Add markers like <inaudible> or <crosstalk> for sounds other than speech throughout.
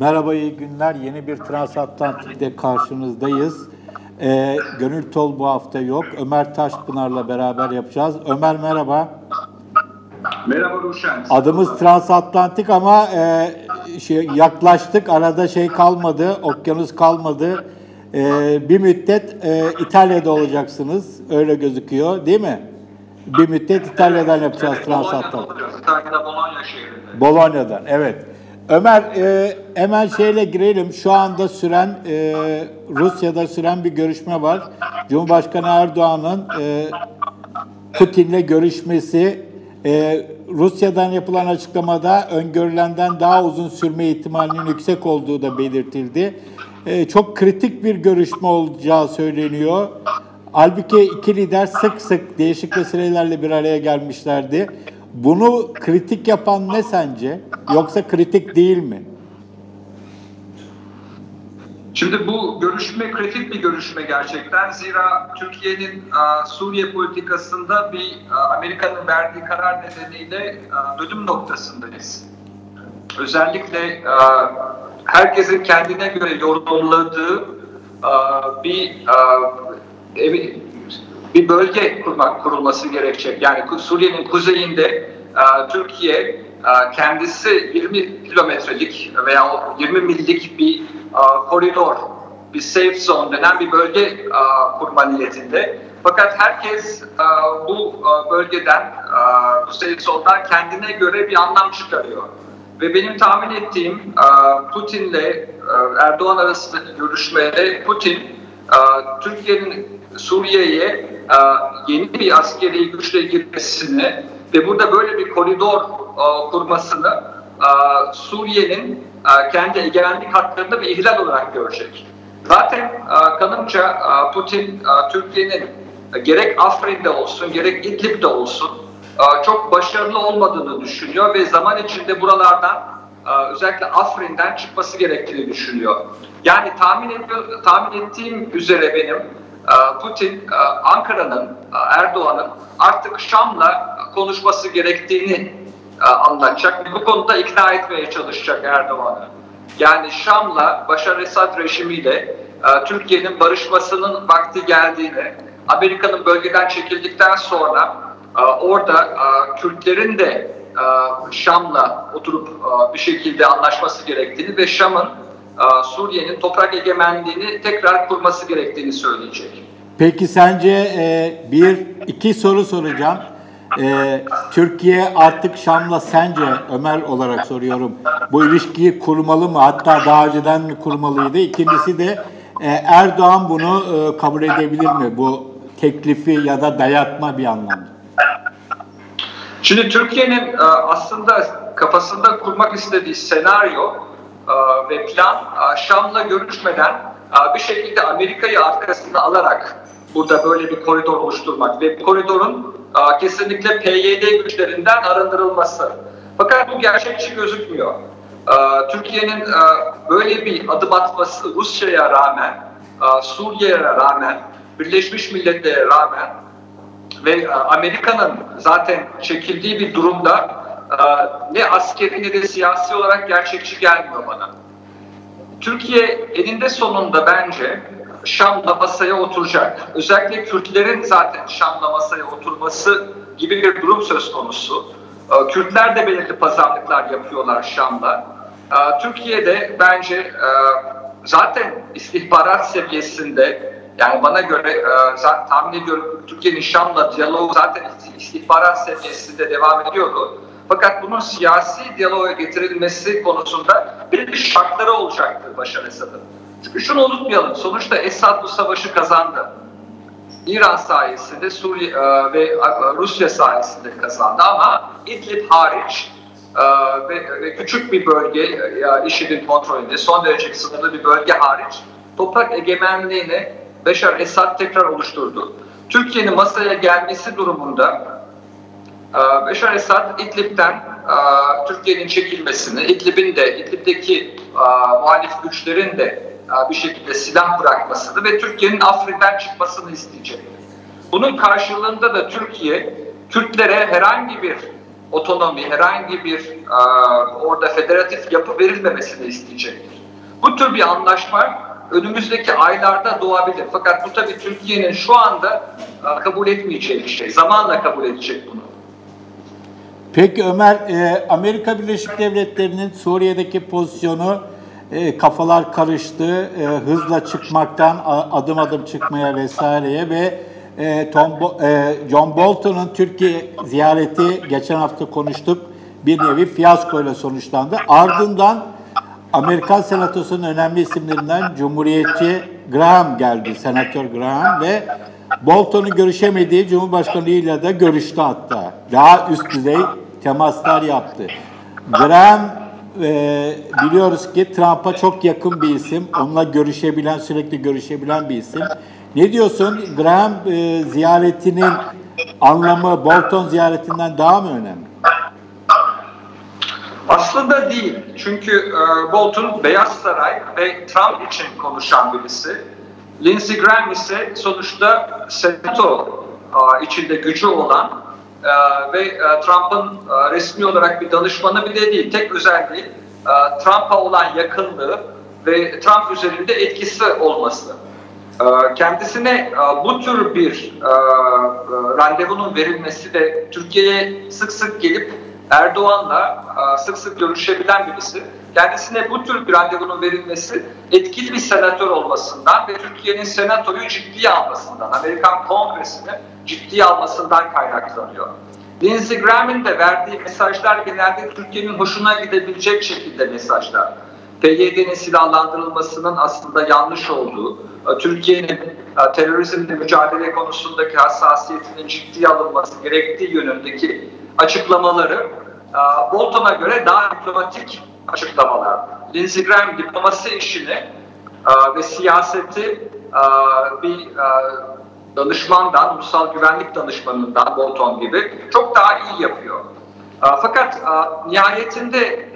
Merhaba, iyi günler. Yeni bir Transatlantik'te karşınızdayız. Ee, Gönül Tol bu hafta yok. Ömer Taşpınar'la beraber yapacağız. Ömer merhaba. Merhaba Ruşen. Adımız Transatlantik ama e, şey, yaklaştık. Arada şey kalmadı, okyanus kalmadı. E, bir müddet e, İtalya'da olacaksınız. Öyle gözüküyor değil mi? Bir müddet İtalya'dan yapacağız evet, Transatlantik. İtalya'da Bologna şehrinde. Bolonya'dan, evet. Ömer e, hemen şeyle girelim. Şu anda süren e, Rusya'da süren bir görüşme var. Cumhurbaşkanı Erdoğan'ın e, Putin'le görüşmesi e, Rusya'dan yapılan açıklamada öngörülenden daha uzun sürme ihtimalinin yüksek olduğu da belirtildi. E, çok kritik bir görüşme olacağı söyleniyor. Halbuki iki lider sık sık değişik meselelerle bir araya gelmişlerdi. Bunu kritik yapan ne sence? Yoksa kritik değil mi? Şimdi bu görüşme kritik bir görüşme gerçekten. Zira Türkiye'nin Suriye politikasında bir Amerika'nın verdiği karar nedeniyle dönüm noktasındayız. Özellikle herkesin kendine göre yorumladığı bir bir bölge kurmak kurulması gerekecek. Yani Suriye'nin kuzeyinde Türkiye kendisi 20 kilometrelik veya 20 millik bir koridor, bir safe zone denen bir bölge kurma niyetinde. Fakat herkes bu bölgeden, bu safe zone'dan kendine göre bir anlam çıkarıyor. Ve benim tahmin ettiğim Putin'le Erdoğan arasındaki görüşmede Putin Türkiye'nin Suriye'ye yeni bir askeri güçle girmesini ve burada böyle bir koridor kurmasını Suriye'nin kendi egemenlik haklarında bir ihlal olarak görecek. Zaten kanımca Putin Türkiye'nin gerek Afrin'de olsun gerek İdlib'de olsun çok başarılı olmadığını düşünüyor ve zaman içinde buralardan özellikle Afrin'den çıkması gerektiğini düşünüyor. Yani tahmin, ediyor, tahmin ettiğim üzere benim Putin Ankara'nın, Erdoğan'ın artık Şam'la konuşması gerektiğini anlatacak. Bu konuda ikna etmeye çalışacak Erdoğan'ı. Yani Şam'la, Başar Esad rejimiyle Türkiye'nin barışmasının vakti geldiğini, Amerika'nın bölgeden çekildikten sonra orada Kürtlerin de Şam'la oturup bir şekilde anlaşması gerektiğini ve Şam'ın Suriye'nin toprak egemenliğini tekrar kurması gerektiğini söyleyecek. Peki sence e, bir, iki soru soracağım. E, Türkiye artık Şam'la sence Ömer olarak soruyorum bu ilişkiyi kurmalı mı? Hatta daha önceden mi kurmalıydı? İkincisi de e, Erdoğan bunu e, kabul edebilir mi? Bu teklifi ya da dayatma bir anlamda. Şimdi Türkiye'nin e, aslında kafasında kurmak istediği senaryo ve plan e, Şam'la görüşmeden bir şekilde Amerika'yı arkasına alarak burada böyle bir koridor oluşturmak ve koridorun kesinlikle PYD güçlerinden arındırılması. Fakat bu gerçekçi gözükmüyor. Türkiye'nin böyle bir adım atması Rusya'ya rağmen, Suriye'ye rağmen, Birleşmiş Milletler'e rağmen ve Amerika'nın zaten çekildiği bir durumda ne askeri ne de siyasi olarak gerçekçi gelmiyor bana. Türkiye eninde sonunda bence Şam'la masaya oturacak. Özellikle Kürtlerin zaten Şam'la masaya oturması gibi bir durum söz konusu. Kürtler de belirli pazarlıklar yapıyorlar Şam'la. Türkiye'de bence zaten istihbarat seviyesinde yani bana göre e, tahmin ediyorum Türkiye'nin Şam'la diyaloğu zaten istihbarat seviyesinde devam ediyordu. Fakat bunun siyasi diyaloğa getirilmesi konusunda bir şartları olacaktır Başar Esad'ın. Çünkü şunu unutmayalım. Sonuçta Esad bu savaşı kazandı. İran sayesinde Suriye e, ve e, Rusya sayesinde kazandı ama İdlib hariç e, ve, küçük bir bölge IŞİD'in kontrolünde son derece sınırlı bir bölge hariç toprak egemenliğini Beşar Esad tekrar oluşturdu. Türkiye'nin masaya gelmesi durumunda Beşar Esad İdlib'den e, Türkiye'nin çekilmesini, İdlib'in de, İdlib'deki e, muhalif güçlerin de bir şekilde silah bırakmasını ve Türkiye'nin Afrin'den çıkmasını isteyecek. Bunun karşılığında da Türkiye, Kürtlere herhangi bir otonomi, herhangi bir e, orada federatif yapı verilmemesini isteyecektir. Bu tür bir anlaşma önümüzdeki aylarda doğabilir. Fakat bu tabii Türkiye'nin şu anda e, kabul etmeyeceği bir şey. Zamanla kabul edecek bunu. Peki Ömer, e, Amerika Birleşik Devletleri'nin Suriye'deki pozisyonu e, kafalar karıştı, e, hızla çıkmaktan adım adım çıkmaya vesaireye ve Tom, John Bolton'un Türkiye ziyareti geçen hafta konuştuk bir nevi fiyaskoyla sonuçlandı. Ardından Amerikan Senatosu'nun önemli isimlerinden Cumhuriyetçi Graham geldi, Senatör Graham ve Bolton'un görüşemediği Cumhurbaşkanı ile de görüştü hatta. Daha üst düzey temaslar yaptı. Graham e, biliyoruz ki Trump'a çok yakın bir isim. Onunla görüşebilen, sürekli görüşebilen bir isim. Ne diyorsun? Graham e, ziyaretinin anlamı Bolton ziyaretinden daha mı önemli? Aslında değil. Çünkü e, Bolton Beyaz Saray ve Trump için konuşan birisi. Lindsey Graham ise sonuçta senato e, içinde gücü olan ve e, Trump'ın e, resmi olarak bir danışmanı bile değil. Tek özelliği e, Trump'a olan yakınlığı ve Trump üzerinde etkisi olması. Kendisine bu tür bir randevunun verilmesi de Türkiye'ye sık sık gelip Erdoğan'la sık sık görüşebilen birisi. Kendisine bu tür bir randevunun verilmesi etkili bir senatör olmasından ve Türkiye'nin senatoyu ciddiye almasından, Amerikan Kongresi'ni ciddiye almasından kaynaklanıyor. Lindsey Graham'in de verdiği mesajlar genelde Türkiye'nin hoşuna gidebilecek şekilde mesajlar. PYD'nin silahlandırılmasının aslında yanlış olduğu, Türkiye'nin terörizmle mücadele konusundaki hassasiyetinin ciddiye alınması gerektiği yönündeki açıklamaları Bolton'a göre daha diplomatik açıklamalar. Lindsey Graham diplomasi işini ve siyaseti bir danışmandan, ulusal güvenlik danışmanından Bolton gibi çok daha iyi yapıyor. Fakat nihayetinde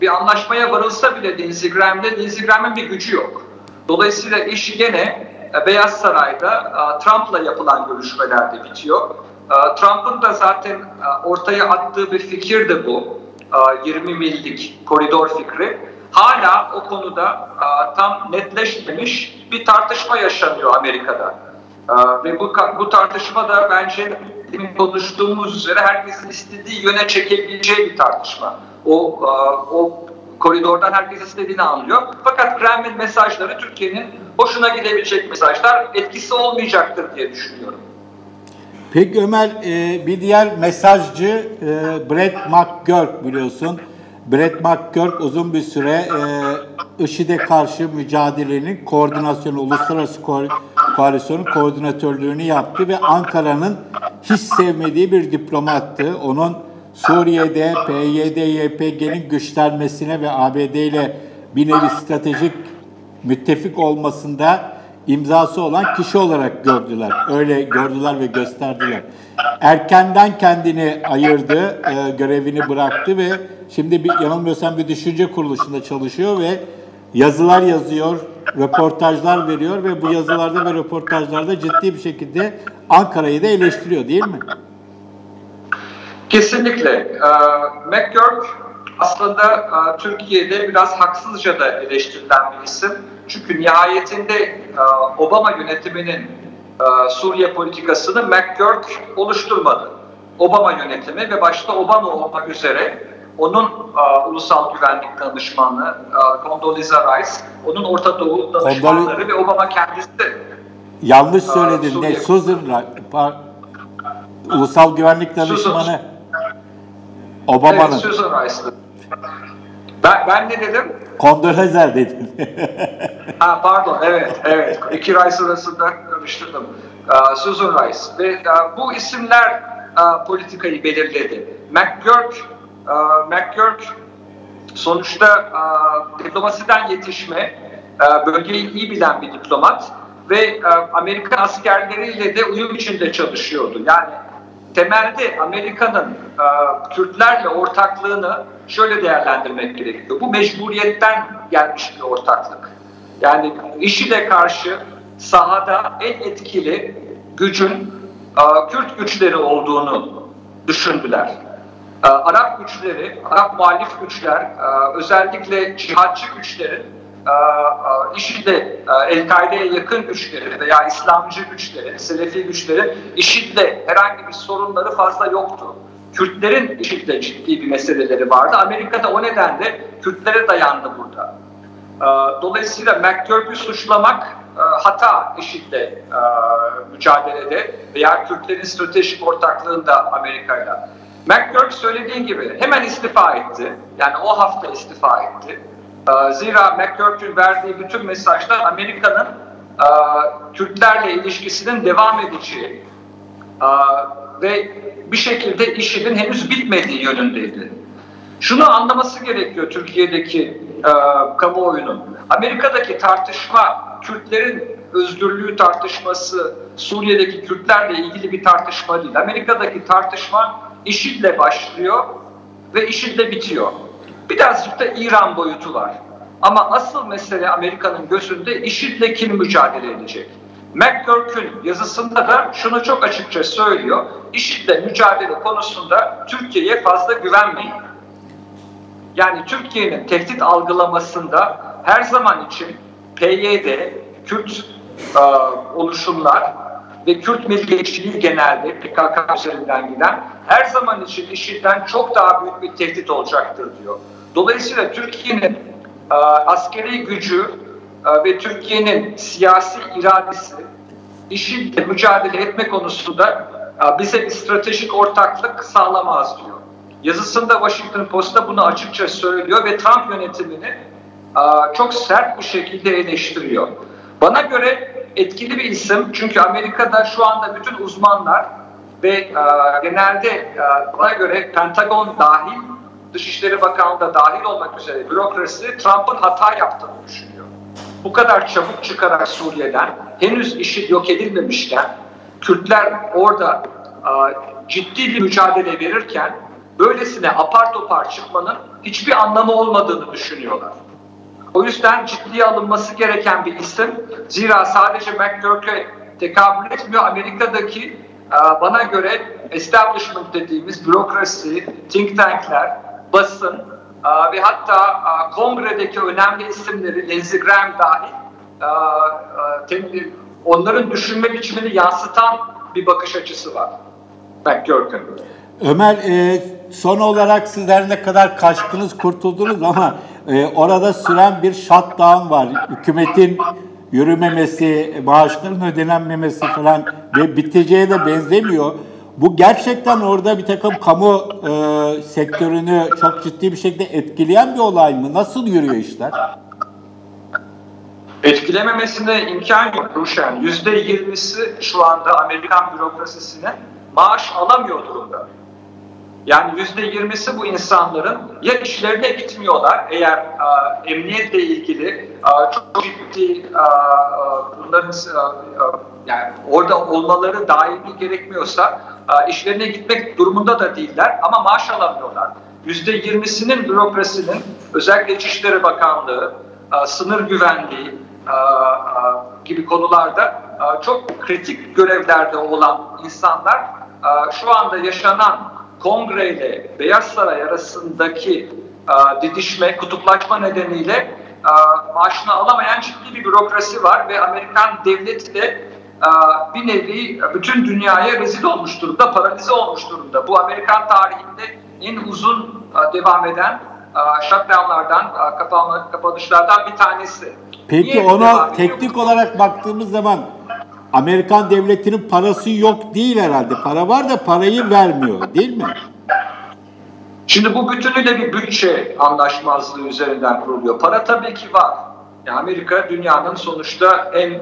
bir anlaşmaya varılsa bile Lindsey Graham'de Lindsey Graham'ın bir gücü yok. Dolayısıyla iş gene Beyaz Saray'da Trump'la yapılan görüşmelerde bitiyor. Trump'ın da zaten ortaya attığı bir fikir de bu. 20 millik koridor fikri. Hala o konuda tam netleşmemiş bir tartışma yaşanıyor Amerika'da. Ve bu, bu tartışma da bence konuştuğumuz üzere herkesin istediği yöne çekebileceği bir tartışma. O, o koridordan herkes istediğini anlıyor. Fakat Kremlin mesajları Türkiye'nin hoşuna gidebilecek mesajlar etkisi olmayacaktır diye düşünüyorum. Peki Ömer e, bir diğer mesajcı e, Brett McGurk biliyorsun. Brett McGurk uzun bir süre e, IŞİD'e karşı mücadelenin koordinasyonu, uluslararası ko koalisyonun koordinatörlüğünü yaptı ve Ankara'nın hiç sevmediği bir diplomattı. Onun Suriye'de PYD, YPG'nin güçlenmesine ve ABD ile bir nevi stratejik müttefik olmasında imzası olan kişi olarak gördüler. Öyle gördüler ve gösterdiler. Erkenden kendini ayırdı, e, görevini bıraktı ve şimdi bir yanılmıyorsam bir düşünce kuruluşunda çalışıyor ve yazılar yazıyor, röportajlar veriyor ve bu yazılarda ve röportajlarda ciddi bir şekilde Ankara'yı da eleştiriyor değil mi? Kesinlikle. Ee, McGurk aslında e, Türkiye'de biraz haksızca da eleştirilen bir isim. Çünkü nihayetinde e, Obama yönetiminin e, Suriye politikasını McGurk oluşturmadı. Obama yönetimi ve başta Obama olmak üzere onun uh, ulusal güvenlik danışmanı uh, Condoleezza Rice, onun Orta Doğu danışmanları Condol ve Obama kendisi de Yanlış söyledin. Uh, ne? Susan Ulusal Güvenlik Danışmanı Obama'nın. Evet, Susan Rice'dı. Ben, ben ne dedim? Condoleezza dedin. <laughs> ha pardon evet evet. İki Rice arasında karıştırdım. Uh, Susan Rice ve uh, bu isimler uh, politikayı belirledi. McGurk uh, McGurk sonuçta diplomasiden yetişme, bölgeyi iyi bilen bir diplomat ve Amerikan askerleriyle de uyum içinde çalışıyordu. Yani temelde Amerika'nın e, Kürtlerle ortaklığını şöyle değerlendirmek gerekiyor. Bu mecburiyetten gelmiş bir ortaklık. Yani IŞİD'e karşı sahada en etkili gücün e, Kürt güçleri olduğunu düşündüler. e, Arap güçleri, Arap muhalif güçler, e, özellikle cihatçı güçlerin e, e, IŞİD'le, El-Kaide'ye yakın güçleri veya İslamcı güçleri, Selefi güçleri IŞİD'le herhangi bir sorunları fazla yoktu. Kürtlerin IŞİD'le ciddi bir meseleleri vardı. Amerika'da o nedenle Kürtlere dayandı burada. Dolayısıyla McCurk'ü suçlamak hata IŞİD'le mücadelede veya Kürtlerin stratejik ortaklığında Amerika'yla. McGurk söylediğin gibi hemen istifa etti. Yani o hafta istifa etti. Ee, zira McGurk'ün verdiği bütün mesajlar Amerika'nın e, Kürtlerle ilişkisinin devam edeceği e, ve bir şekilde işinin henüz bitmediği yönündeydi. Şunu anlaması gerekiyor Türkiye'deki e, kamuoyunun. Amerika'daki tartışma Kürtlerin özgürlüğü tartışması, Suriye'deki Kürtlerle ilgili bir tartışma değil. Amerika'daki tartışma IŞİD'le başlıyor ve IŞİD'le bitiyor. Birazcık da İran boyutu var. Ama asıl mesele Amerika'nın gözünde IŞİD'le kim mücadele edecek? McGurk'ün yazısında da şunu çok açıkça söylüyor. IŞİD'le mücadele konusunda Türkiye'ye fazla güvenmeyin. Yani Türkiye'nin tehdit algılamasında her zaman için PYD, Kürt e, oluşumlar ve Kürt milliyetçiliği genelde PKK üzerinden giden her zaman için IŞİD'den çok daha büyük bir tehdit olacaktır diyor. Dolayısıyla Türkiye'nin e, askeri gücü ve Türkiye'nin siyasi iradesi IŞİD'le mücadele etme konusunda bize bir stratejik ortaklık sağlamaz diyor. Yazısında Washington Post'ta bunu açıkça söylüyor ve Trump yönetimini e, çok sert bir şekilde eleştiriyor. Bana göre etkili bir isim çünkü Amerika'da şu anda bütün uzmanlar ve e, genelde e, bana göre Pentagon dahil, Dışişleri Bakanlığı da dahil olmak üzere bürokrasi Trump'ın hata yaptığını düşünüyor. Bu kadar çabuk çıkarak Suriye'den, henüz işi yok edilmemişken, Kürtler orada e, ciddi bir mücadele verirken böylesine apar topar çıkmanın hiçbir anlamı olmadığını düşünüyorlar. O yüzden ciddiye alınması gereken bir isim. Zira sadece McGurk'e tekabül etmiyor. Amerika'daki e, bana göre establishment dediğimiz bürokrasi, think tankler, basın ve hatta e, kongredeki önemli isimleri Lindsey Graham dahil onların düşünme biçimini yansıtan bir bakış açısı var McGurk'ın. Ömer son olarak sizler ne kadar kaçtınız, kurtuldunuz ama e, orada süren bir shutdown var. Hükümetin yürümemesi, bağışların ödenenmemesi falan ve biteceğe de benzemiyor. Bu gerçekten orada bir takım kamu e, sektörünü çok ciddi bir şekilde etkileyen bir olay mı? Nasıl yürüyor işler? Etkilememesine imkan yok Ruşen. Yüzde yirmisi şu anda Amerikan bürokrasisine maaş alamıyor durumda. Yani yüzde yirmisi bu insanların ya işlerine gitmiyorlar eğer a, emniyetle ilgili a, çok ciddi a, bunların a, yani orada olmaları daimi gerekmiyorsa a, işlerine gitmek durumunda da değiller ama maaş alamıyorlar. Yüzde yirmisinin bürokrasinin özellikle İçişleri Bakanlığı, a, sınır güvenliği a, a, gibi konularda a, çok kritik görevlerde olan insanlar şu anda yaşanan Kongre ile Beyaz Saray arasındaki e, didişme, kutuplaşma nedeniyle e, maaşını alamayan ciddi bir bürokrasi var ve Amerikan devleti de e, bir nevi bütün dünyaya rezil olmuş durumda, paralize olmuş durumda. Bu Amerikan tarihinde en uzun devam eden shutdownlardan, kapanışlardan bir tanesi. Peki Niye ona teknik olarak baktığımız zaman Amerikan devletinin parası yok değil herhalde. Para var da parayı vermiyor değil mi? Şimdi bu bütünüyle bir bütçe anlaşmazlığı üzerinden kuruluyor. Para tabii ki var. Yani Amerika dünyanın sonuçta en e,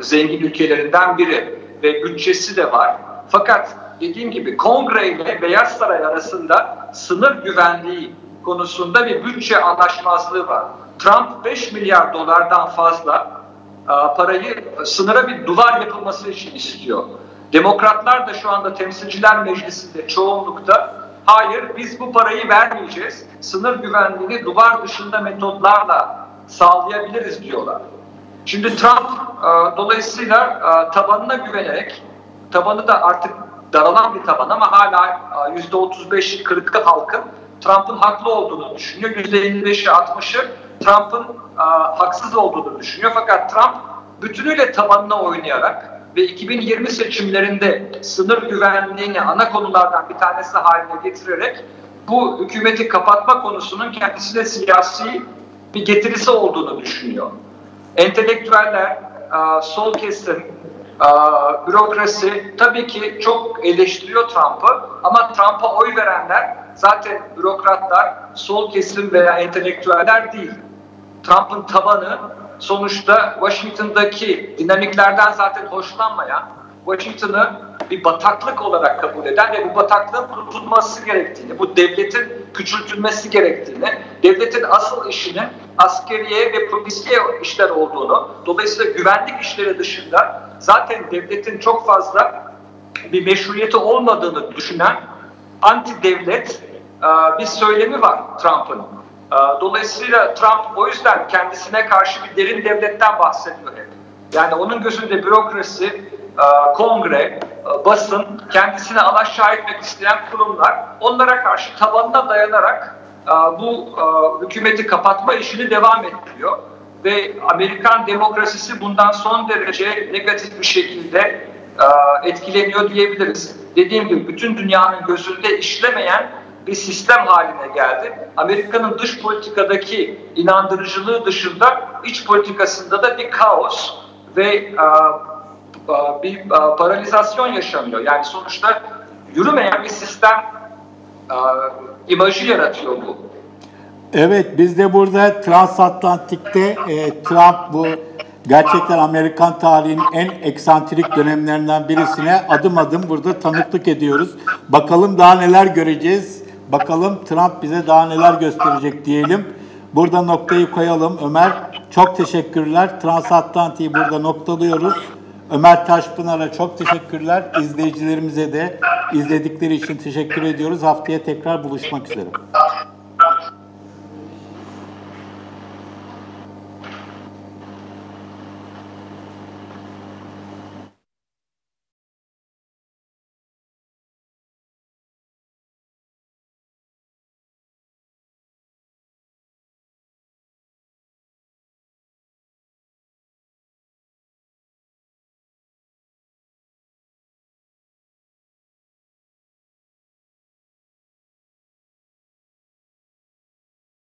zengin ülkelerinden biri ve bütçesi de var. Fakat dediğim gibi Kongre ile Beyaz Saray arasında sınır güvenliği konusunda bir bütçe anlaşmazlığı var. Trump 5 milyar dolardan fazla parayı sınıra bir duvar yapılması için istiyor. Demokratlar da şu anda temsilciler meclisinde çoğunlukta hayır biz bu parayı vermeyeceğiz. Sınır güvenliğini duvar dışında metodlarla sağlayabiliriz diyorlar. Şimdi Trump dolayısıyla tabanına güvenerek tabanı da artık daralan bir taban ama hala %35-40'ı halkın Trump'ın haklı olduğunu düşünüyor. %55'i 60'ı Trump'ın haksız olduğunu düşünüyor. Fakat Trump bütünüyle tabanına oynayarak ve 2020 seçimlerinde sınır güvenliğini ana konulardan bir tanesi haline getirerek bu hükümeti kapatma konusunun kendisine siyasi bir getirisi olduğunu düşünüyor. Entelektüeller, sol kesim, bürokrasi tabii ki çok eleştiriyor Trump'ı ama Trump'a oy verenler zaten bürokratlar, sol kesim veya entelektüeller değil. Trump'ın tabanı sonuçta Washington'daki dinamiklerden zaten hoşlanmayan, Washington'ı bir bataklık olarak kabul eden ve bu bataklığın kurtulması gerektiğini, bu devletin küçültülmesi gerektiğini, devletin asıl işinin askeriye ve polisiye işler olduğunu, dolayısıyla güvenlik işleri dışında zaten devletin çok fazla bir meşruiyeti olmadığını düşünen anti devlet bir söylemi var Trump'ın. Dolayısıyla Trump o yüzden kendisine karşı bir derin devletten bahsediyor hep. Yani onun gözünde bürokrasi, kongre, basın, kendisine alaşağı etmek isteyen kurumlar onlara karşı tabanına dayanarak bu hükümeti kapatma işini devam ettiriyor. Ve Amerikan demokrasisi bundan son derece negatif bir şekilde etkileniyor diyebiliriz. Dediğim gibi bütün dünyanın gözünde işlemeyen bir sistem haline geldi. Amerika'nın dış politikadaki inandırıcılığı dışında iç politikasında da bir kaos ve bir paralizasyon yaşanıyor. Yani sonuçta yürümeyen bir sistem imajı yaratıyor bu. Evet biz de burada transatlantikte e, Trump bu gerçekten Amerikan tarihinin en eksantrik dönemlerinden birisine adım adım burada tanıklık ediyoruz. Bakalım daha neler göreceğiz. Bakalım Trump bize daha neler gösterecek diyelim. Burada noktayı koyalım. Ömer çok teşekkürler. Transatlantik'i burada noktalıyoruz. Ömer Taşpınar'a çok teşekkürler. İzleyicilerimize de izledikleri için teşekkür ediyoruz. Haftaya tekrar buluşmak üzere.